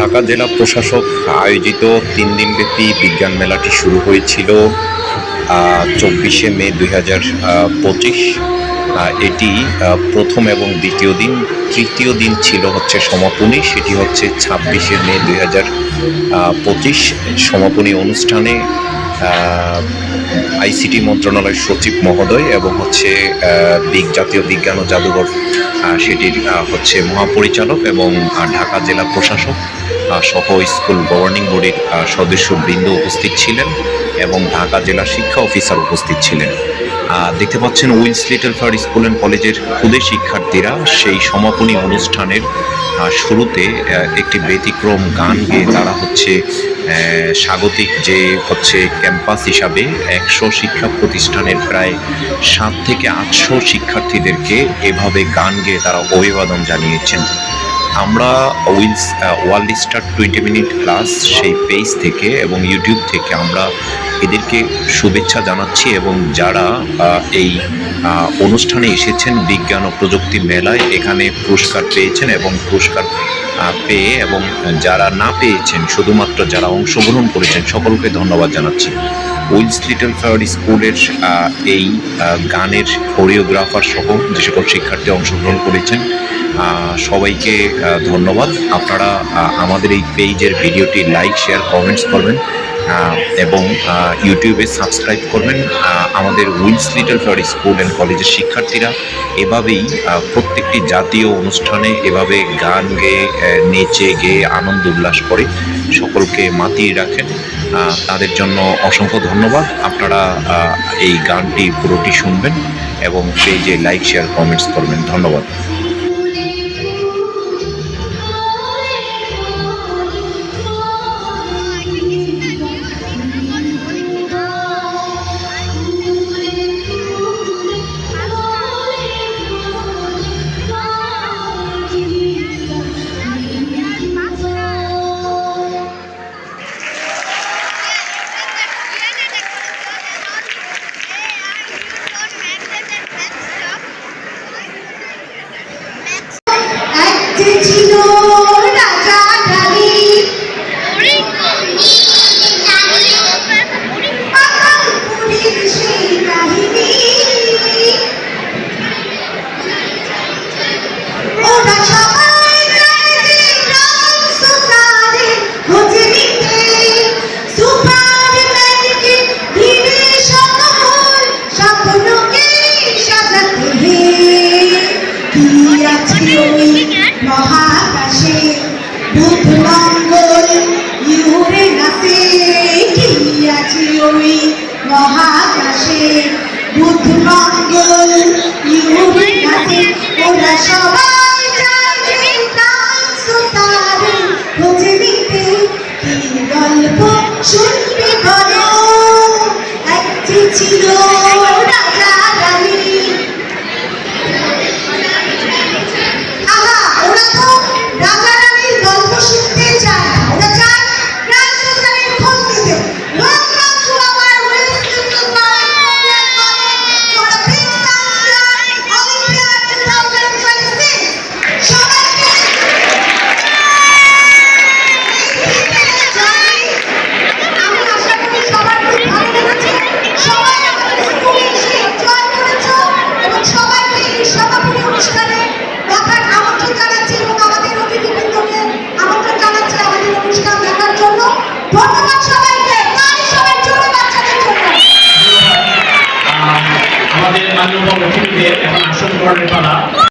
ঢাকা জেলা প্রশাসক আয়োজিত তিন দিনব্যাপী বিজ্ঞান মেলাটি শুরু হয়েছিল চব্বিশে মে দুই হাজার পঁচিশ। এটি প্রথম এবং দ্বিতীয় দিন। তৃতীয় দিন ছিল হচ্ছে সমাপনী, সেটি হচ্ছে ছাব্বিশে মে দুই হাজার পঁচিশ। সমাপনী অনুষ্ঠানে আইসিটি মন্ত্রণালয়ের সচিব মহোদয় এবং হচ্ছে বিগ জাতীয় বিজ্ঞান ও জাদুঘর সেটির হচ্ছে মহাপরিচালক এবং ঢাকা জেলা প্রশাসক সহ স্কুল গভর্নিং সদস্য সদস্যবৃন্দ উপস্থিত ছিলেন। এবং ঢাকা জেলা শিক্ষা অফিসার উপস্থিত ছিলেন। দেখতে পাচ্ছেন Wills little flower school and কলেজের ক্ষুদে শিক্ষার্থীরা সেই সমাপনী অনুষ্ঠানের শুরুতে একটি ব্যতিক্রম গান গেয়ে তারা হচ্ছে স্বাগতিক যে হচ্ছে ক্যাম্পাস হিসাবে একশো শিক্ষা প্রতিষ্ঠানের প্রায় সাত থেকে আটশো শিক্ষার্থীদেরকে এভাবে গান গেয়ে তারা অভিবাদন জানিয়েছেন। আমরা Wills world star twenty minute class সেই পেজ থেকে এবং ইউটিউব থেকে আমরা এদেরকে শুভেচ্ছা জানাচ্ছি এবং যারা এই অনুষ্ঠানে এসেছেন বিজ্ঞান ও প্রযুক্তি মেলায় এখানে পুরস্কার পেয়েছেন এবং পুরস্কার পেয়ে এবং যারা না পেয়েছেন, শুধুমাত্র যারা অংশগ্রহণ করেছেন, সকলকে ধন্যবাদ জানাচ্ছি। উইলস লিটল ফ্লাওয়ার স্কুলের এই গানের কোরিওগ্রাফার সহ যে সকল শিক্ষার্থী অংশগ্রহণ করেছেন সবাইকে ধন্যবাদ। আপনারা আমাদের এই পেজের ভিডিওটি লাইক, শেয়ার, কমেন্টস করবেন এবং ইউটিউবে সাবস্ক্রাইব করবেন। আমাদের Wills little flower school and কলেজের শিক্ষার্থীরা এভাবেই প্রত্যেকটি জাতীয় অনুষ্ঠানে এভাবে গান গেয়ে নেচে গেয়ে আনন্দ উল্লাস করে সকলকে মাতিয়ে রাখেন। তাদের জন্য অসংখ্য ধন্যবাদ। আপনারা এই গানটি পুরোটি শুনবেন এবং পেজে লাইক, শেয়ার, কমেন্টস করবেন। ধন্যবাদ। মহাকাশে বুধ মঙ্গল ইউরেনাসে কি আছে ওই মহাকাশে বুধ মঙ্গল আহ, আমাদের মাননীয়